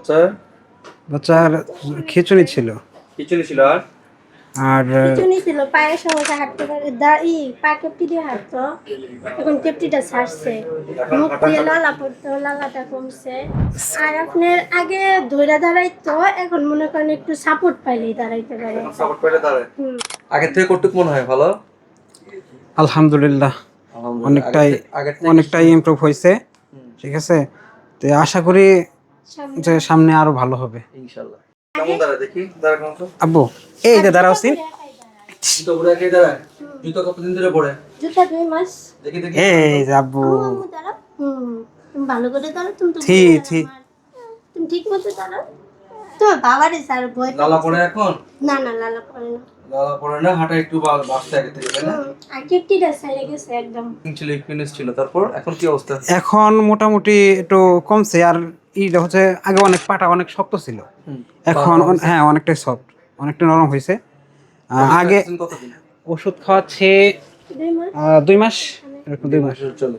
আচ্ছা বাচ্চার খিচুড়ি ছিল। খিচুড়ি ছিল আর? আর পিছনে ছিল পায়ের সমস্যা হাঁটতে পারে। দা- ই পা কেপটি দিয়ে হাঁটতো। এখন কেপটিটা ছাড়ছে। মুখ দিয়ে লালা পড়তো লালাটা কমছে। আর আপনার আগে ধরে দাঁড়াইতো এখন মনে করেন একটু সাপোর্ট পাইলেই দাঁড়াইতে পারে। সাপোর্ট পেলে দাঁড়ায়। হুম। আগের থেকে কতটুকু মনে হয় ভালো? আলহামদুলিল্লাহ। অনেকটাই অনেকটাই ইমপ্রুভ হয়েছে ঠিক আছে? তো আশা করি যে সামনে আরও ভালো হবে। ইনশাআল্লাহ। কেমন দাঁড়ায় দেখি? দাঁড়া কেমন তো আব্বু এই যে দাঁড়াও সিন। জুতো পরে একাই দাঁড়ায়? জুতো কতদিন ধরে পরে? জুতা দুই মাস। দেখি দেখি। এই যে আব্বু। আম্মু দাঁড়াও। হুম তুমি ভালো করে দাঁড়াও তুমি তো থি, বুঝে তুমি ঠিক মতো দাঁড়াও। তোমার বাবারে স্যার ভয় লালা পরে এখন? না না লালা পড়ে না। লালা পরে না হাঁটা একটু বা- আগে থেকে তাই না? হুম, সাইডে গেছে একদম। ছিল ইকুইনেস ছিল। তারপর এখন কি অবস্থা? এখন মোটামুটি একটু কমছে আর এইটা হচ্ছে আগে অনেক পাটা অনেক শক্ত ছিল। এখন হ্যাঁ অনেকটাই সফট অনেকটা নরম হয়েছে। আগে ওষুধ খাওয়াচ্ছে দুই মাস? দুই মাস। এরকম দুই মাস চলো